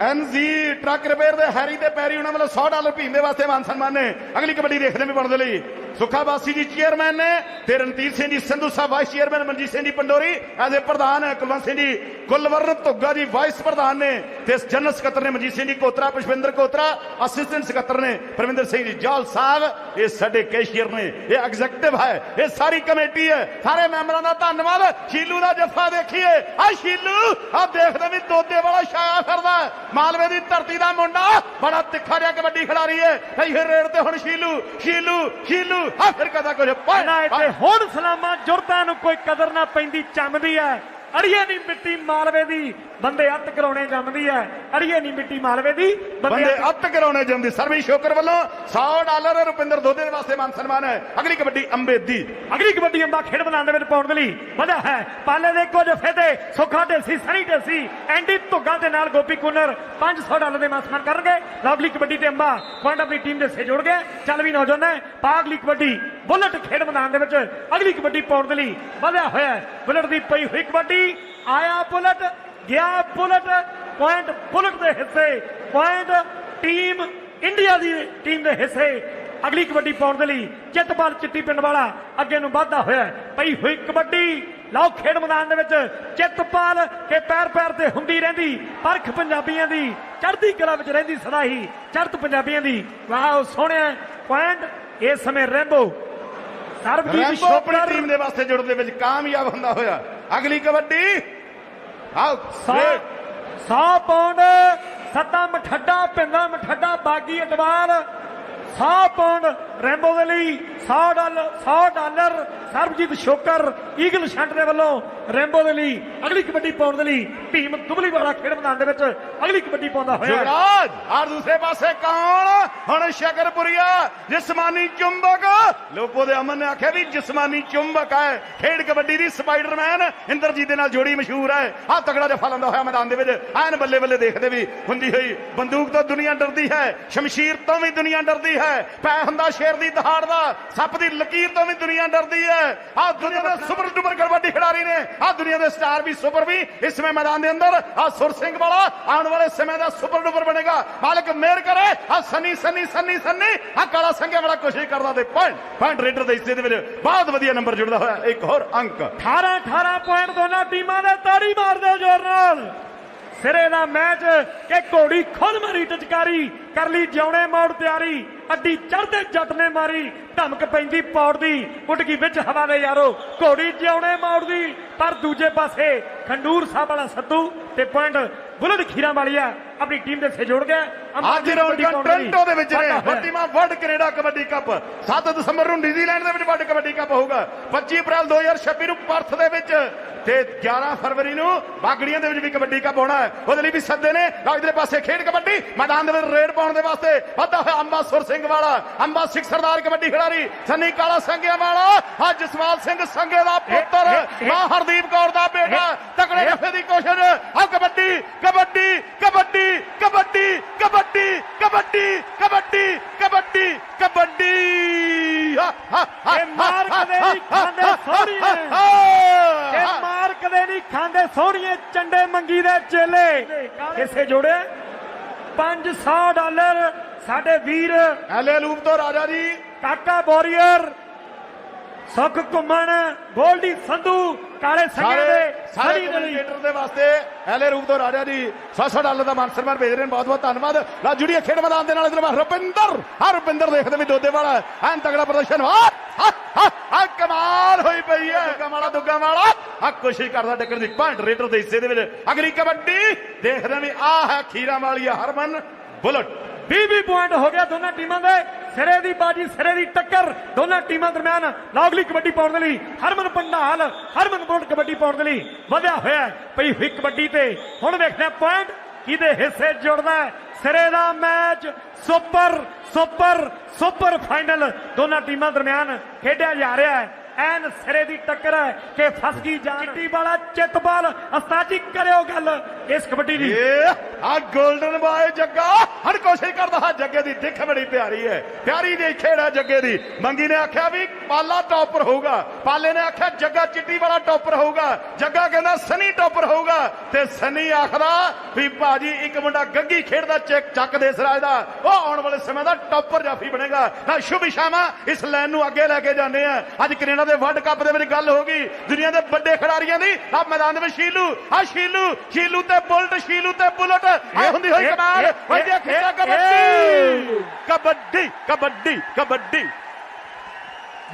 ਐਨਜੀ ਟਰੱਕ ਰਿਪੇਅਰ ਦੇ ਹੈਰੀ ਤੇ ਪੈਰੀ ਉਹਨਾਂ ਵੱਲੋਂ 100 ਡਾਲਰ ਭੀਮ ਦੇ ਵਾਸਤੇ ਮਾਨ ਸਨਮਾਨ ਨੇ। ਅਗਲੀ ਕਬੱਡੀ ਦੇਖਦੇ ਵੀ ਬਣਦੇ ਲਈ। ਸੁਖਾ ਬਾਸੀ ਜੀ ਚੇਅਰਮੈਨ ਨੇ ਤੇ Ranjit Singh ji, Sandhu Sahib vice chairman Manjit Singh ji Pandori, as ਪ੍ਰਧਾਨ ਹੈ ਕੁਲਵੰਤ ਸਿੰਘ ਜੀ ਕੁਲਵਰਨ ਧੁੱਗਾ ਜੀ ਵਾਈਸ ਪ੍ਰਧਾਨ ਨੇ ਤੇ ਜਨਰਲ ਸਕੱਤਰ ਨੇ ਮਨਜੀਤ ਸਿੰਘ ਜੀ ਕੋਤਰਾ, ਪੁਸ਼ਪਿੰਦਰ ਕੋਤਰਾ ਅਸਿਸਟੈਂਟ ਸਕੱਤਰ ਨੇ ਪਰਮਿੰਦਰ ਸਿੰਘ ਜੀ ਜੌਲ ਸਾਹਿਬ, ਇਹ ਸਾਡੇ ਕੈਸ਼ੀਅਰ ਨੇ, ਇਹ ਐਗਜ਼ੈਕਟਿਵ ਹੈ, ਇਹ ਸਾਰੀ ਕਮੇਟੀ ਹੈ, ਸਾਰੇ ਮੈਂਬਰਾਂ ਦਾ ਧੰਨਵਾਦ, ਸ਼ੀਲੂ ਦਾ ਜੱਫਾ ਦੇਖੀਏ ਆ ਸ਼ੀਲੂ ਆ ਦੇਖਦੇ ਵੀ ਦੋਦੇ ਵਾਲਾ ਛਾਇਆ ਫਿਰਦਾ ਮਾਲਵੇ ਦੀ ਧਰਤੀ ਦਾ ਮੁੰਡਾ, ਬੜਾ ਤਿੱਖਾ ਜਿਹਾ ਕਬੱਡੀ ਖਿਡਾਰੀ ਹੈ, ਕਈ ਰੇਡ ਤੇ ਹੁਣ ਸ਼ੀਲੂ ਸ਼ੀਲੂ ਸ਼ੀਲੂ ਫਿਰ ਕਦਾ ਕੁਝ ਨਾ ਇੱਥੇ ਹੁਣ ਸਲਾਮਾਂ ਜੁਰਤਾਂ ਨੂੰ ਕੋਈ ਕਦਰ ਨਾ ਪੈਂਦੀ ਚੰਮਦੀ ਐ। ਅੜੀਏ ਨਹੀਂ ਮਿੱਟੀ ਮਾਲਵੇ ਦੀ ਬੰਦੇ ਅੱਤ ਕਰਾਉਣੇ ਜੰਮਦੀ ਐ। ਅੜੀਏ ਨਹੀਂ ਮਿੱਟੀ ਮਾਲਵੇ ਦੀ ਬੰਦੇ ਅੱਤ- ਕਰਾਉਣੇ ਜੰਦੀ ਸਰਵੀ ਸ਼ੋਕਰ ਵੱਲੋਂ 100 ਡਾਲਰ ਰੁਪਿੰਦਰ ਦੋਦੇ ਦੇ ਵਾਸਤੇ ਮਾਨ ਸਨਮਾਨ ਹੈ। ਅਗਲੀ ਕਬੱਡੀ ਅੰਬੇਦੀ। ਅਗਲੀ ਕਬੱਡੀ ਅੰਬਾ ਖੇਡ ਮੈਦਾਨ ਦੇ ਵਿੱਚ ਪਾਉਣ ਦੇ ਲਈ ਵਧਿਆ ਹੈ। ਪਾਲੇ ਦੇ ਕੁਝ ਫੇਤੇ ਸੁੱਖਾ ਢੇਸੀ ਸਣੀ ਢੇਸੀ ਐਂਡੀ ਧੁੱਗਾ ਦੇ ਨਾਲ ਗੋਪੀ ਕੁਨਰ 500 ਡਾਲਰ ਦੇ ਮਾਸਮਾਨ ਕਰਨਗੇ। ਲਵਲੀ ਕਬੱਡੀ ਤੇ ਅੰਬਾ ਪੁਆਇੰਟ ਆਪਣੀ ਟੀਮ ਦੇ ਸੇ ਜੁੜ ਗਏ ਚੱਲ ਵੀ ਨੌਜਵਾਨ ਹੈ ਪਾਗਲੀ ਕਬੱਡੀ। ਬੁਲਟ ਖੇਡ ਮੈਦਾਨ ਦੇ ਵਿੱਚ ਅਗਲੀ ਕਬੱਡੀ ਪਾਉਣ ਦੇ ਲਈ ਵਧਿਆ ਹੋਇਆ ਬੁਲਟ ਦੀ ਪਈ ਹੋਈ ਕਬੱਡੀ, ਆਇਆ ਬੁਲਟ, ਗਿਆ ਬੁਲਟ, ਪੁਆਇੰਟ ਬੁਲਟ ਦੇ ਹਿੱਸੇ, ਪੁਆਇੰਟ ਟੀਮ ਇੰਡੀਆ ਦੀ ਟੀਮ ਦੇ ਹਿੱਸੇ। ਅਗਲੀ ਕਬੱਡੀ ਪਾਉਣ ਦੇ ਲਈ ਚਿੱਤਪਾਲ ਚਿੱਟੀ ਪਿੰਡ ਵਾਲਾ ਅੱਗੇ ਨੂੰ ਵਾਧਾ ਹੋਇਆ ਪਈ ਹੋਈ ਕਬੱਡੀ, ਲਓ ਖੇਡ ਮੈਦਾਨ ਦੇ ਵਿੱਚ ਚਿੱਤਪਾਲ ਕੇ ਪੈਰ ਪੈਰ ਤੇ ਹੁੰਦੀ ਰਹਿੰਦੀ, ਪਰਖ ਪੰਜਾਬੀਆਂ ਦੀ, ਚੜ੍ਹਦੀ ਕਲਾ ਵਿੱਚ ਰਹਿੰਦੀ ਸਦਾ ਹੀ, ਚੜ੍ਹਤ ਪੰਜਾਬੀਆਂ ਦੀ। ਵਾਹ ਸੋਹਣਿਆ ਪੁਆਇੰਟ, ਇਸ ਸਮੇਂ ਰੈਂਬੋ ਸਰਬਜੀਤ ਸ਼ੋਪਰ ਟੀਮ ਦੇ ਵਾਸਤੇ ਜੁੜਨ ਦੇ ਵਿੱਚ ਕਾਮਯਾਬ ਹੁੰਦਾ ਹੋਇਆ। ਅਗਲੀ ਕਬੱਡੀ। ਆਓ ਸੌ great. 100 ਪਾਉਂਡ ਸੱਤਾ ਮਠੱਡਾ ਪਿੰਦਾ ਮਠੱਡਾ ਬਾਗੀ ਇਤਵਾਰ 100 ਪਾਉਂਡ ਰੈਂਬੋ ਦੇ ਲਈ 100 dollar 100 dollar Sarabjit Shokar, eagle shunt ਦੇ ਵੱਲੋਂ ਰੈਂਬੋ ਦੇ ਲਈ, ਅਗਲੀ ਕਬੱਡੀ ਪਾਉਣ ਦੇ ਲਈ ਭੀਮ ਦੁਬਲੀ ਵਾਲਾ ਖੇਡ ਮੈਦਾਨ ਦੇ ਵਿੱਚ ਅਗਲੀ ਕਬੱਡੀ ਪਾਉਂਦਾ ਹੋਇਆ ਯੁਵਰਾਜ ਔਰ ਦੂਸਰੇ ਪਾਸੇ ਕੌਣ? ਹੁਣ ਸ਼ਕਰਪੁਰੀਆ ਜਿਸਮਾਨੀ ਚੁੰਬਕ। ਲੋਪੋ ਦੇ ਅਮਨ ਨੇ ਆਖਿਆ ਵੀ ਜਿਸਮਾਨੀ ਚੁੰਬਕ ਹੈ। ਖੇਡ ਕਬੱਡੀ ਦੀ ਸਪਾਈਡਰਮੈਨ ਇੰਦਰਜੀਤ ਦੇ ਨਾਲ ਜੋੜੀ ਮਸ਼ਹੂਰ ਹੈ। ਆ ਤਗੜਾ ਜਿਹਾ ਫਲੰਦਾ ਹੋਇਆ ਮੈਦਾਨ ਦੇ ਵਿੱਚ। ਐਨ ਬੱਲੇ ਬੱਲੇ ਦੇਖਦੇ ਵੀ ਹੁੰਦੀ ਹੋਈ ਬੰਦੂਕ ਤੋਂ ਦੁਨੀਆ ਡਰਦੀ ਹੈ। ਸ਼ਮਸ਼ੀਰ ਤੋਂ ਵੀ ਦੁਨੀਆ ਡਰਦੀ ਹੈ। ਪੈ ਹੁੰਦਾ ਸ਼ੇਰ ਦੀ ਦਹਾੜ ਦਾ। ਸੱਪ ਦੀ ਲਕੀਰ ਤੋਂ ਵੀ ਦੁਨੀਆ ਡਰਦੀ ਹੈ। ਆ ਦੁਨੀਆ ਦੇ ਸੁਪਰ ਡੁਪਰ ਕਬੱਡੀ ਖਿਡਾਰੀ ਨੇ ਆ ਦੁਨੀਆ ਦੇ ਸਟਾਰ ਵੀ ਸੁਪਰ ਵੀ ਇਸ ਸਮੇਂ ਮੈਦਾਨ ਦੇ ਅੰਦਰ। ਆ ਸੁਰ ਸਿੰਘ ਵਾਲਾ ਆਉਣ ਵਾਲੇ ਸਮੇਂ ਦਾ ਸੁਪਰ ਡੁਪਰ ਬਣੇਗਾ। ਮਾਲਕ ਮਿਹਰ ਕਰੇ। ਆ ਸੰਨੀ ਸੰਨੀ ਸੰਨੀ ਸੰਨੀ ਆ ਕਾਲਾ ਸੰਘਿਆ ਬੜਾ ਕੋਸ਼ਿਸ਼ ਕਰਦਾ ਤੇ ਪੁਆਇੰਟ ਪੁਆਇੰਟ ਰੇਡਰ ਦੇ ਹਿੱਸੇ ਦੇ ਵਿੱਚ ਬਹੁਤ ਵਧੀਆ ਨੰਬਰ ਜੁੜਦਾ ਹੋਇਆ। ਇੱਕ ਹੋਰ ਅੰਕ। 18 18 ਪੁਆਇੰਟ ਦੋਨਾਂ ਟੀਮਾਂ ਦੇ ਤਾੜੀ ਮਾਰਦੇ ਜ਼ੋਰ ਨਾਲ। ਸਿਰੇ ਦਾ ਮੈਚ ਕਿ ਘੋੜੀ ਖੁਦ ਮਾਰੀ ਟਚਕਾਰੀ, ਕਰ ਲਈ ਜਿਉਣੇ ਮੋੜ ਤਿਆਰੀ। ਅੱਡੀ ਚੜਦੇ ਜੱਟ ਨੇ ਮਾਰੀ, ਧਮਕ ਪੈਂਦੀ ਪੌੜ ਦੀ ਉੱਡ ਗਈ ਵਿੱਚ ਹਵਾ ਦੇ ਯਾਰੋ, ਘੋੜੀ ਜਿਉਣੇ ਮੋੜ ਦੀ। ਪਰ ਦੂਜੇ ਪਾਸੇ ਖੰਡੂਰ ਸਾਹਿਬ ਵਾਲਾ ਸੱਤੂ ਤੇ ਪੁਆਇੰਟ ਬੁਲਟ ਖੀਰਾਂ ਵਾਲੀ ਵਾਲੀਆ ਆਪਣੀ ਟੀਮ ਦੇ ਸੇ ਜੋੜ ਗਿਆ। ਅੱਜ ਰੌਣਕਾਂ ਟੋਰਾਂਟੋ ਦੇ ਵਿੱਚ ਨੇ। ਵੱਡੀਮਾ ਵਰਲਡ ਕੈਨੇਡਾ ਕਬੱਡੀ ਕੱਪ। 7 ਦਸੰਬਰ ਨੂੰ ਨਿਊਜ਼ੀਲੈਂਡ ਦੇ ਵਿੱਚ ਵਰਲਡ ਕਬੱਡੀ ਕੱਪ ਹੋਊਗਾ। 25 ਅਪ੍ਰੈਲ 2026 ਨੂੰ ਪਰਥ ਦੇ ਵਿੱਚ ਤੇ 11 ਫਰਵਰੀ ਨੂੰ ਬਾਗੜੀਆਂ ਦੇ ਵਿੱਚ ਵੀ ਕਬੱਡੀ ਕੱਪ ਹੋਣਾ ਹੈ। ਉਹਦੇ ਲਈ ਵੀ ਸੱਦੇ ਨੇ। ਇਧਰਲੇ ਪਾਸੇ ਖੇਡ ਕਬੱਡੀ ਮੈਦਾਨ ਦੇ ਵਿੱਚ ਰੇਡ ਪਾਉਣ ਦੇ ਵਾਸਤੇ ਵਾਧਾ ਹੋਇਆ ਅੰਬਾ ਸੁਰ ਸਿੰਘ ਵਾਲਾ। ਅੰਬਾ ਸਿੱਖ ਸਰਦਾਰ ਕਬੱਡੀ ਖਿਡਾਰੀ ਸੰਨੀ ਕਾਲਾ ਸੰਗਿਆ ਵਾਲਾ। ਆ ਜਸਵਾਲ ਸਿੰਘ ਸੰਗੇ ਦਾ ਪੁੱਤਰ ਮਾਂ ਹਰਦੀਪ ਕੌਰ ਦਾ ਬੇਟਾ। ਤਕੜੇ ਜੱਫੇ ਦੀ ਕੋਸ਼ਿਸ਼। ਆ ਕਬੱਡੀ ਕਬੱਡੀ ਕਬੱਡੀ। ਕਬੱਡੀ ਕਬੱਡੀ ਕਬੱਡੀ ਕਬੱਡੀ ਕਬੱਡੀ ਕਬੱਡੀ। ਇਹ ਮਾਰ ਕਦੇ ਨਹੀਂ ਖਾਂਦੇ ਇਹ ਹਾ। ਮਾਰ ਕਦੇ ਨਹੀਂ ਖਾਂਦੇ ਸੋਹਣੀਏ ਚੰਡੇ ਮੰਗੀ ਦੇ ਚੇਲੇ। ਕਿਸੇ ਜੋੜੇ 500 ਡਾਲਰ ਸਾਡੇ ਵੀਰ ਐਲੇ ਲੂਪ ਤੋਂ ਰਾਜਾ ਜੀ। ਕਾਕਾ ਬੋਰੀਅਰ ਸੁਖ ਘੁੰਮਣ ਗੋਲਡੀ ਸੰਧੂ ਕਾਲੇ ਸੰਘੇ ਦੇ ਸਾਰੇ ਸੜੀ ਦੇ ਲਈ ਕਮੈਂਟੇਟਰ ਦੇ ਵਾਸਤੇ ਐਲੇ ਰੂਪ ਤੋਂ ਰਾਜਾ ਜੀ 700 ਡਾਲਰ ਦਾ ਮਾਨ ਸਨਮਾਨ ਭੇਜ ਰਹੇ ਨੇ ਬਹੁਤ ਬਹੁਤ ਧੰਨਵਾਦ। ਲਾ ਜੁੜੀਏ ਖੇਡ ਮੈਦਾਨ ਦੇ ਨਾਲ ਇਧਰ ਰੁਪਿੰਦਰ ਹਰ ਰੁਪਿੰਦਰ ਦੇਖਦੇ ਵੀ ਦੋਦੇ ਵਾਲਾ ਐਨ ਤਗੜਾ ਪ੍ਰਦਰਸ਼ਨ। ਵਾ ਆ ਕਮਾਲ ਹੋਈ ਪਈ ਹੈ। ਦੁੱਗਾ ਵਾਲਾ ਦੁੱਗਾ ਵਾਲਾ। ਆ ਕੋਸ਼ਿਸ਼ ਕਰਦਾ ਟੱਕਰ ਦੀ। ਪੁਆਇੰਟ ਰੇਡਰ ਦੇ ਹਿੱਸੇ ਦੇ ਵਿੱਚ ਅਗਲੀ ਕਬੱਡੀ। ਦੇਖਦੇ ਵੀ ਆ ਹੈ ਖੀਰਾ ਵਾਲੀ ਹਰਮਨ। ਬੁਲਟ। 20 ਪੁਆਇੰਟ ਹੋ ਗਿਆ ਦੋਨਾਂ ਟੀਮਾਂ ਦੇ। ਸਿਰੇ ਦੀ ਬਾਜੀ, ਸਿਰੇ ਦੀ ਟੱਕਰ। ਦੋਨਾਂ ਟੀਮਾਂ ਦਰਮਿਆਨ ਲੌਗਲੀ ਕਬੱਡੀ ਪਾਉਣ ਦੇ ਲਈ ਹਰਮਨ ਪੰਡਾਲ, ਹਰਮਨ ਬੋਲਟ ਕਬੱਡੀ ਪਾਉਣ ਦੇ ਲਈ ਵਧਿਆ ਹੋਇਆ ਪਈ ਹੋਈ ਕਬੱਡੀ ਤੇ ਹੁਣ ਵੇਖਣਾ ਪੁਆਇੰਟ ਕਿਹਦੇ ਹਿੱਸੇ ਜੁੜਦਾ ਹੈ। ਸਿਰੇ ਦਾ match super super super final ਦੋਨਾਂ ਟੀਮਾਂ ਦਰਮਿਆਨ ਖੇਡਿਆ ਜਾ ਰਿਹਾ ਹੈ। ਐਨ ਸਿਰੇ ਦੀ ਟੱਕਰ ਹੈ ਕਿ ਫਸ ਗਈ ਜਾਨ। ਚਿੱਟੀ ਵਾਲਾ ਚਿੱਤਬਾਲ ਉਸਤਾਦ ਜੀ ਕਰਿਓ ਗੱਲ। ਇਸ ਕਬੱਡੀ ਦੀ। ਆ 골ਡਨ ਬਾਏ ਜੱਗਾ, ਹਰ ਕੋਸ਼ਿਸ਼ ਕਰਦਾ ਹਾਂ ਜੱਗੇ ਦੀ ਦਿੱਖ ਬੜੀ ਪਿਆਰੀ ਹੈ। ਪਿਆਰੀ ਜਿਹੀ ਖੇਡ ਜੱਗੇ ਦੀ। ਮੰਗੀ ਨੇ ਆਖਿਆ ਵੀ ਪਾਲਾ ਟੌਪਰ ਹੋਊਗਾ। ਪਾਲੇ ਨੇ ਆਖਿਆ ਜੱਗਾ ਚਿੱਟੀ ਵਾਲਾ ਟੌਪਰ ਹੋਊਗਾ। ਜੱਗਾ ਕਹਿੰਦਾ ਸਨੀ ਟੌਪਰ ਹੋਊਗਾ। ਤੇ ਸਨੀ ਆਖਦਾ ਵੀ ਭਾਜੀ ਇੱਕ ਮੁੰਡਾ ਗੱਗੀ ਖੇਡਦਾ ਚੱਕ ਚੱਕ ਦੇ ਸਰਾਜ ਦਾ। ਉਹ ਆਉਣ ਵਾਲੇ ਸਮੇਂ ਦਾ ਟੌਪਰ ਜਾਫੀ ਬਣੇਗਾ। ਤਾਂ ਸ਼ੁਭ ਸ਼ਾਮਾ ਇਸ ਲਾਈਨ ਨੂੰ ਅੱਗੇ ਲੈ ਕੇ ਜਾਂਦੇ ਆ। ਅੱਜ ਕੈਨੇਡਾ ਦੇ ਵਰਲਡ ਕੱਪ ਦੇ ਵਿੱਚ ਗੱਲ ਹੋ ਗਈ ਦੁਨੀਆ ਦੇ ਵੱਡੇ ਖਿਡਾਰੀਆਂ ਦੀ ਆ ਮੈਦਾਨ ਦੇ ਵਿੱਚ ਸ਼ੀਲੂ ਆ ਸ਼ੀਲੂ ਸ਼ੀਲੂ ਤੇ ਬੁਲਟ ਸ਼ੀਲੂ ਤੇ ਬੁਲਟ ਇਹ ਹੁੰਦੀ ਹੋਈ ਕਮਾਲ ਵਧੀਆ ਇਹ- ਖੇਡਾ ਕਬੱਡੀ। ਕਬੱਡੀ ਕਬੱਡੀ ਕਬੱਡੀ।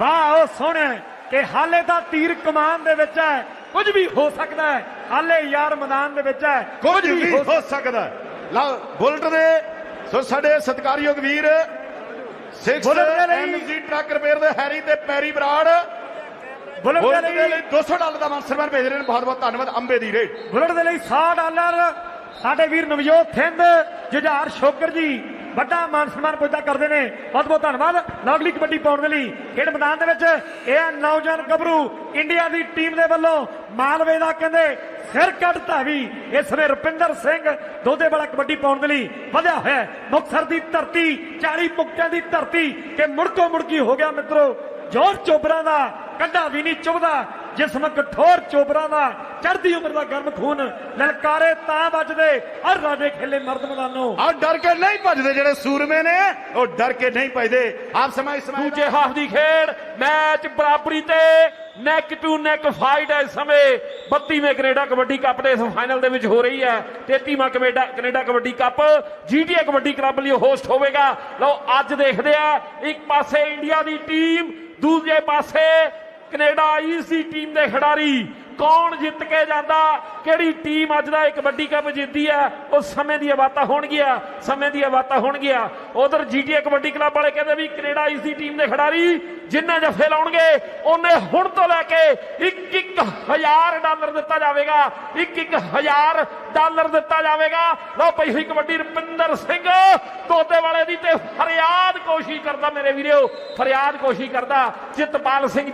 ਵਾਹ ਉਹ ਸੋਹਣਾ ਕਿ ਹਾਲੇ ਤਾਂ ਤੀਰ ਕਮਾਨ ਦੇ ਵਿੱਚ ਹੈ ਕੁਝ ਵੀ ਹੋ ਸਕਦਾ ਹੈ। ਹਾਲੇ ਯਾਰ ਮੈਦਾਨ ਦੇ ਵਿੱਚ ਹੈ ਕੁਝ ਵੀ ਹੋ ਸਕਦਾ ਹੈ। ਲਓ ਬੁਲਟ ਦੇ ਸੋ ਸਾਡੇ ਸਤਿਕਾਰਯੋਗ ਵੀਰ 6 ਬੁਲਟ ਦੇ ਲਈ- ਐਮਜੀ ਟਰੱਕ ਰਿਪੇਅਰ ਦੇ ਹੈਰੀ ਤੇ ਪੈਰੀ ਬਰਾੜ। ਬੁਲਟ ਦੇ ਦੇ ਲਈ ਲਈ 200 ਡਾਲਰ ਦਾ ਮਾਨ ਸਨਮਾਨ ਭੇਜ ਰਹੇ ਨੇ ਬਹੁਤ ਬਹੁਤ ਧੰਨਵਾਦ ਅੰਬੇ ਦੀ ਰੇਟ। ਬੁਲਟ ਦੇ ਲਈ 100 ਡਾਲਰ। ਸਾਡੇ ਵੀਰ ਨਵਜੋਤ ਥਿੰਦ ਜੁਝਾਰ ਸ਼ੋਕਰ ਜੀ ਵੱਡਾ ਮਾਨ ਸਨਮਾਨ ਪੁੱਜਦਾ ਕਰਦੇ ਨੇ। ਬਹੁਤ ਬਹੁਤ ਧੰਨਵਾਦ। ਲਵਲੀ ਕਬੱਡੀ ਪਾਉਣ ਦੇ ਲਈ ਖੇਡ ਮੈਦਾਨ ਦੇ ਵਿੱਚ ਇਹ ਹੈ ਨੌਜਵਾਨ ਗੱਭਰੂ ਇੰਡੀਆ ਦੀ ਟੀਮ ਦੇ ਵੱਲੋਂ ਮਾਲਵੇ ਦਾ ਕਹਿੰਦੇ ਸਿਰ ਕੱਢਤਾ ਵੀ ਇਸ ਵੇ ਰੁਪਿੰਦਰ ਸਿੰਘ ਦੋਦੇ ਵਾਲਾ ਕਬੱਡੀ ਪਾਉਣ ਦੇ ਲਈ ਵਧਿਆ ਹੋਇਆ ਹੈ। ਮੁਕਤਸਰ ਦੀ ਧਰਤੀ 40 ਮੁਕਤਿਆਂ ਦੀ ਧਰਤੀ ਕਿ ਮੁੜਕੋ ਮੁੜਕੀ ਹੋ ਗਿਆ ਮਿੱਤਰੋ? ਜੋਰ ਚੋਬਰਾਂ ਦਾ ਕੰਡਾ ਵੀ ਨਹੀਂ ਚੁਭਦਾ ਜਿਸਮ ਕਠੋਰ ਚੋਬਰਾਂ ਦਾ ਚੜ੍ਹਦੀ ਉਮਰ ਦਾ ਗਰਮ ਖੂਨ। ਲਲਕਾਰੇ ਤਾਂ ਵੱਜਦੇ ਹਰ ਰਾਜੇ ਖੇਲੇ ਮਰਦ ਮੈਦਾਨੋਂ। ਆ ਡਰ ਕੇ ਨਹੀਂ ਭੱਜਦੇ ਜਿਹੜੇ ਸੂਰਮੇ ਨੇ ਉਹ ਡਰ ਕੇ ਨਹੀਂ ਭੱਜਦੇ। ਆਪ ਸਮਾਂ ਸਮੇਂ ਦੂਜੇ ਹਾਫ ਦੀ ਖੇਡ ਮੈਚ ਬਰਾਬਰੀ ਤੇ ਨੈਕ ਟੂ ਨੈਕ ਫਾਈਟ ਹੈ ਇਸ ਸਮੇਂ। 32ਵੇਂ ਕੈਨੇਡਾ ਕਬੱਡੀ ਕੱਪ ਦੇ ਇਸ ਫਾਈਨਲ ਦੇ ਵਿੱਚ ਹੋ ਰਹੀ ਹੈ। 33ਵਾਂ Canada Canada kabaddi cup G T A kabaddi club ਲਈ ਹੋਸਟ ਹੋਵੇਗਾ। ਲਓ ਅੱਜ ਦੇਖਦੇ ਆ ਇੱਕ ਪਾਸੇ ਇੰਡੀਆ ਦੀ ਟੀਮ ਦੂਜੇ ਪਾਸੇ ਕੈਨੇਡਾ ਈਸੀ ਟੀਮ ਦੇ ਖਿਡਾਰੀ ਕੌਣ ਜਿੱਤ ਕੇ ਜਾਂਦਾ? ਕਿਹੜੀ ਟੀਮ ਅੱਜ ਦਾ ਇਹ ਕਬੱਡੀ ਕੱਪ ਜਿੱਤਦੀ ਹੈ? ਉਹ ਸਮੇਂ ਦੀਆਂ ਬਾਤਾਂ ਹੋਣਗੀਆਂ। ਸਮੇਂ ਦੀਆਂ ਬਾਤਾਂ ਹੋਣਗੀਆਂ। ਉਧਰ ਜੀਟੀਏ ਕਬੱਡੀ ਕਲੱਬ ਵਾਲੇ ਕਹਿੰਦੇ ਵੀ ਕੈਨੇਡਾ ਇਸ ਦੀ ਟੀਮ ਦੇ ਖਿਡਾਰੀ ਜਿੰਨੇ ਜੱਫੇ ਲਾਉਣਗੇ, ਉਹਨੇ ਹੁਣ ਤੋਂ ਲੈ ਕੇ 1-1000 ਡਾਲਰ ਦਿੱਤਾ ਜਾਵੇਗਾ। 1-1000 ਡਾਲਰ ਦਿੱਤਾ ਜਾਵੇਗਾ। ਲਓ ਪਈ ਹੋਈ ਕਬੱਡੀ ਰਪਿੰਦਰ ਸਿੰਘ ਤੋਤੇ ਵਾਲੇ ਦੀ ਤੇ ਫਰਿਆਦ ਕੋਸ਼ਿਸ਼ ਕਰਦਾ ਮੇਰੇ ਵੀਰੋ। ਫਰਿਆਦ ਕੋਸ਼ਿਸ਼ ਕਰਦਾ। ਜਿਤਪਾਲ ਸਿੰਘ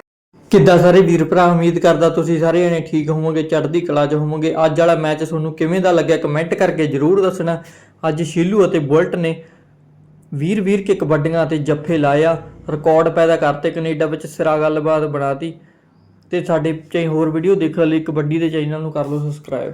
ਕਿੱਦਾਂ ਸਾਰੇ ਵੀਰ ਭਰਾ ਉਮੀਦ ਕਰਦਾ ਤੁਸੀਂ ਸਾਰੇ ਜਣੇ ਠੀਕ ਹੋਵੋਗੇ, ਚੜ੍ਹਦੀ ਕਲਾ 'ਚ ਹੋਵੋਗੇ। ਅੱਜ ਵਾਲਾ ਮੈਚ ਤੁਹਾਨੂੰ ਕਿਵੇਂ ਦਾ ਲੱਗਿਆ ਕਮੈਂਟ ਕਰਕੇ ਜਰੂਰ ਦੱਸਣਾ। ਅੱਜ ਸ਼ੀਲੂ ਅਤੇ ਬੁਲਟ ਨੇ ਵੀਰ ਵੀਰ ਕੇ ਕਬੱਡੀਆਂ ਤੇ ਜੱਫੇ ਲਾਇਆ, ਰਿਕਾਰਡ ਪੈਦਾ ਕਰਤੇ ਕੈਨੇਡਾ ਵਿੱਚ, ਸਿਰਾ ਗੱਲਬਾਤ ਬਣਾਤੀ। ਤੇ ਸਾਡੇ ਚਾਹੇ ਹੋਰ ਵੀਡੀਓ ਦੇਖਣ ਲਈ ਕਬੱਡੀ ਦੇ ਚੈਨਲ ਨੂੰ ਕਰ ਲਓ ਸਬਸਕ੍ਰਾਈਬ।